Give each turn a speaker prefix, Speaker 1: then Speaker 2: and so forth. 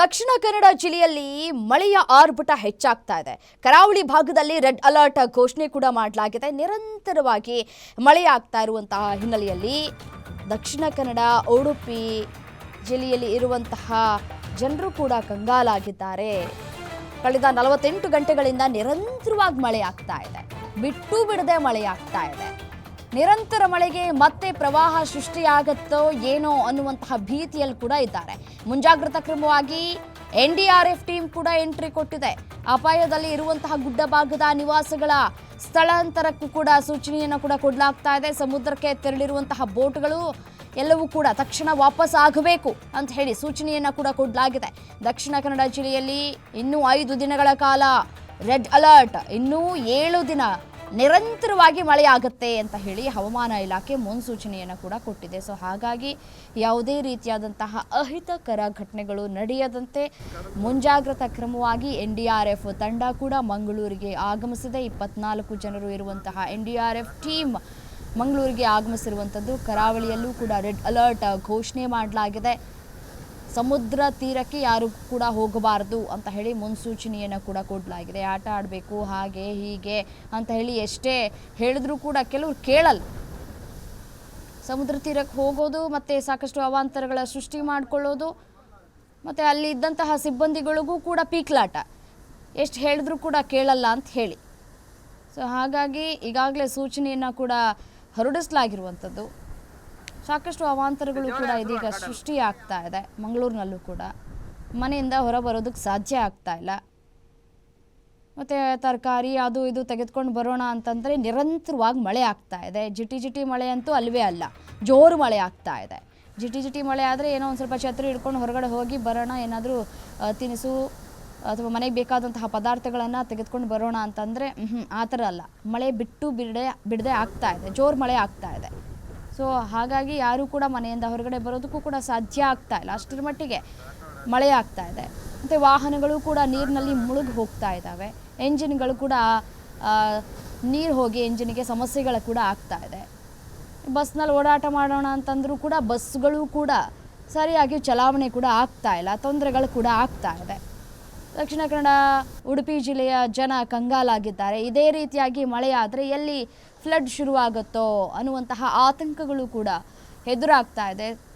Speaker 1: ದಕ್ಷಿಣ ಕನ್ನಡ ಜಿಲ್ಲೆಯಲ್ಲಿ ಮಳೆಯ ಆರ್ಭಟ ಹೆಚ್ಚಾಗ್ತಾ ಇದೆ. ಕರಾವಳಿ ಭಾಗದಲ್ಲಿ ರೆಡ್ ಅಲರ್ಟ್ ಘೋಷಣೆ ಕೂಡ ಮಾಡಲಾಗಿದೆ. ನಿರಂತರವಾಗಿ ಮಳೆಯಾಗ್ತಾ ಇರುವಂತಹ ಹಿನ್ನೆಲೆಯಲ್ಲಿ ದಕ್ಷಿಣ ಕನ್ನಡ, ಉಡುಪಿ ಜಿಲ್ಲೆಯಲ್ಲಿ ಇರುವಂತಹ ಜನರು ಕೂಡ ಕಂಗಾಲಾಗಿದ್ದಾರೆ. ಕಳೆದ ನಲವತ್ತೆಂಟು ಗಂಟೆಗಳಿಂದ ನಿರಂತರವಾಗಿ ಮಳೆಯಾಗ್ತಾ ಇದೆ. ಬಿಟ್ಟು ಬಿಡದೆ ಮಳೆಯಾಗ್ತಾ ಇದೆ. ನಿರಂತರ ಮಳೆಗೆ ಮತ್ತೆ ಪ್ರವಾಹ ಸೃಷ್ಟಿಯಾಗತ್ತೋ ಏನೋ ಅನ್ನುವಂತಹ ಭೀತಿಯಲ್ಲಿ ಕೂಡ ಇದ್ದಾರೆ. ಮುಂಜಾಗ್ರತಾ ಕ್ರಮವಾಗಿ N D R F team ಕೂಡ ಎಂಟ್ರಿ ಕೊಟ್ಟಿದೆ. ಅಪಾಯದಲ್ಲಿ ಇರುವಂತಹ ಗುಡ್ಡ ಭಾಗದ ನಿವಾಸಗಳ ಸ್ಥಳಾಂತರಕ್ಕೂ ಕೂಡ ಸೂಚನೆಯನ್ನು ಕೂಡ ಕೊಡಲಾಗ್ತಾ ಇದೆ. ಸಮುದ್ರಕ್ಕೆ ತೆರಳಿರುವಂತಹ ಬೋಟ್ಗಳು ಎಲ್ಲವೂ ಕೂಡ ತಕ್ಷಣ ವಾಪಸ್ ಆಗಬೇಕು ಅಂತ ಹೇಳಿ ಸೂಚನೆಯನ್ನು ಕೂಡ ಕೊಡಲಾಗಿದೆ. ದಕ್ಷಿಣ ಕನ್ನಡ ಜಿಲ್ಲೆಯಲ್ಲಿ ಇನ್ನೂ ಐದು ದಿನಗಳ ಕಾಲ ರೆಡ್ ಅಲರ್ಟ್. ಇನ್ನೂ ಏಳು ದಿನ ನಿರಂತರವಾಗಿ ಮಳೆ ಆಗುತ್ತೆ ಅಂತ ಹೇಳಿ ಹವಾಮಾನ ಇಲಾಖೆ ಮುನ್ಸೂಚನೆಯನ್ನು ಕೂಡ ಕೊಟ್ಟಿದೆ. ಸೊ ಹಾಗಾಗಿ ಯಾವುದೇ ರೀತಿಯಾದಂತಹ ಅಹಿತಕರ ಘಟನೆಗಳು ನಡೆಯದಂತೆ ಮುಂಜಾಗ್ರತಾ ಕ್ರಮವಾಗಿ ಎನ್ ಡಿ ಆರ್ ಎಫ್ ತಂಡ ಕೂಡ ಮಂಗಳೂರಿಗೆ ಆಗಮಿಸಿದೆ. ಇಪ್ಪತ್ನಾಲ್ಕು ಜನರು ಇರುವಂತಹ N D R F team ಮಂಗಳೂರಿಗೆ ಆಗಮಿಸಿರುವಂಥದ್ದು. ಕರಾವಳಿಯಲ್ಲೂ ಕೂಡ ರೆಡ್ ಅಲರ್ಟ್ ಘೋಷಣೆ ಮಾಡಲಾಗಿದೆ. ಸಮುದ್ರ ತೀರಕ್ಕೆ ಯಾರು ಕೂಡ ಹೋಗಬಾರದು ಅಂತ ಹೇಳಿ ಮುನ್ಸೂಚನೆಯನ್ನು ಕೂಡ ಕೊಡಲಾಗಿದೆ. ಆಟ ಆಡಬೇಕು, ಹಾಗೆ, ಹೀಗೆ ಅಂತ ಹೇಳಿ ಎಷ್ಟೇ ಹೇಳಿದ್ರೂ ಕೂಡ ಕೆಲವರು ಕೇಳಲ್ಲ. ಸಮುದ್ರ ತೀರಕ್ಕೆ ಹೋಗೋದು ಮತ್ತು ಸಾಕಷ್ಟು ಅವಾಂತರಗಳ ಸೃಷ್ಟಿ ಮಾಡಿಕೊಳ್ಳೋದು, ಮತ್ತು ಅಲ್ಲಿ ಇದ್ದಂತಹ ಸಿಬ್ಬಂದಿಗಳಿಗೂ ಕೂಡ ಪೀಕ್ಲಾಟ. ಎಷ್ಟು ಹೇಳಿದ್ರೂ ಕೂಡ ಕೇಳಲ್ಲ ಅಂತ ಹೇಳಿ. ಸೊ ಹಾಗಾಗಿ ಈಗಾಗಲೇ ಸೂಚನೆಯನ್ನು ಕೂಡ ಹೊರಡಿಸಲಾಗಿರುವಂಥದ್ದು. ಸಾಕಷ್ಟು ಅವಾಂತರಗಳು ಕೂಡ ಇದೀಗ ಸೃಷ್ಟಿ ಆಗ್ತಾ ಇದೆ. ಮಂಗಳೂರಿನಲ್ಲೂ ಕೂಡ. ಮನೆಯಿಂದ ಹೊರ ಬರೋದಕ್ಕೆ ಸಾಧ್ಯ ಆಗ್ತಾ ಇಲ್ಲ. ಮತ್ತು ತರಕಾರಿ ಅದು ಇದು ತೆಗೆದುಕೊಂಡು ಬರೋಣ ಅಂತಂದರೆ ನಿರಂತರವಾಗಿ ಮಳೆ ಆಗ್ತಾ ಇದೆ. ಜಿಟಿ ಜಿಟಿ ಮಳೆ ಅಂತೂ ಅಲ್ವೇ ಅಲ್ಲ ಜೋರು ಮಳೆ ಆಗ್ತಾ ಇದೆ. ಜಿಟಿ ಜಿಟಿ ಮಳೆ ಆದರೆ ಏನೋ ಒಂದು ಸ್ವಲ್ಪ ಛತ್ರಿ ಹಿಡ್ಕೊಂಡು ಹೊರಗಡೆ ಹೋಗಿ ಬರೋಣ ಏನಾದರೂ ತಿನಿಸು ಅಥವಾ ಮನೆಗೆ ಬೇಕಾದಂತಹ ಪದಾರ್ಥಗಳನ್ನು ತೆಗೆದುಕೊಂಡು ಬರೋಣ ಅಂತಂದರೆ ಆ ಥರ ಅಲ್ಲ. ಮಳೆ ಬಿಟ್ಟು ಬಿಡದೆ ಬಿಡದೆ ಆಗ್ತಾ ಇದೆ. ಜೋರು ಮಳೆ ಆಗ್ತಾ ಇದೆ. ಸೊ ಹಾಗಾಗಿ ಯಾರೂ ಕೂಡ ಮನೆಯಿಂದ ಹೊರಗಡೆ ಬರೋದಕ್ಕೂ ಕೂಡ ಸಾಧ್ಯ ಆಗ್ತಾ ಇಲ್ಲ. ಅಷ್ಟರ ಮಟ್ಟಿಗೆ ಮಳೆ ಆಗ್ತಾ ಇದೆ. ಮತ್ತು ವಾಹನಗಳು ಕೂಡ ನೀರಿನಲ್ಲಿ ಮುಳುಗಿ ಹೋಗ್ತಾ ಇದ್ದಾವೆ. ಎಂಜಿನ್ಗಳು ಕೂಡ ನೀರು ಹೋಗಿ ಎಂಜಿನ್ಗೆ ಸಮಸ್ಯೆಗಳು ಕೂಡ ಆಗ್ತಾ ಇದೆ. ಬಸ್ನಲ್ಲಿ ಓಡಾಟ ಮಾಡೋಣ ಅಂತಂದರೂ ಕೂಡ ಬಸ್ಗಳು ಕೂಡ ಸರಿಯಾಗಿ ಚಲಾವಣೆ ಕೂಡ ಆಗ್ತಾ ಇಲ್ಲ. ತೊಂದರೆಗಳು ಕೂಡ ಆಗ್ತಾ ಇದೆ. ದಕ್ಷಿಣ ಕನ್ನಡ, ಉಡುಪಿ ಜಿಲ್ಲೆಯ ಜನ ಕಂಗಾಲಾಗಿದ್ದಾರೆ. ಇದೇ ರೀತಿಯಾಗಿ ಮಳೆಯಾದರೆ ಎಲ್ಲಿ ಫ್ಲಡ್ ಶುರುವಾಗುತ್ತೋ ಅನ್ನುವಂತಹ ಆತಂಕಗಳು ಕೂಡ ಎದುರಾಗ್ತಾ ಇದೆ.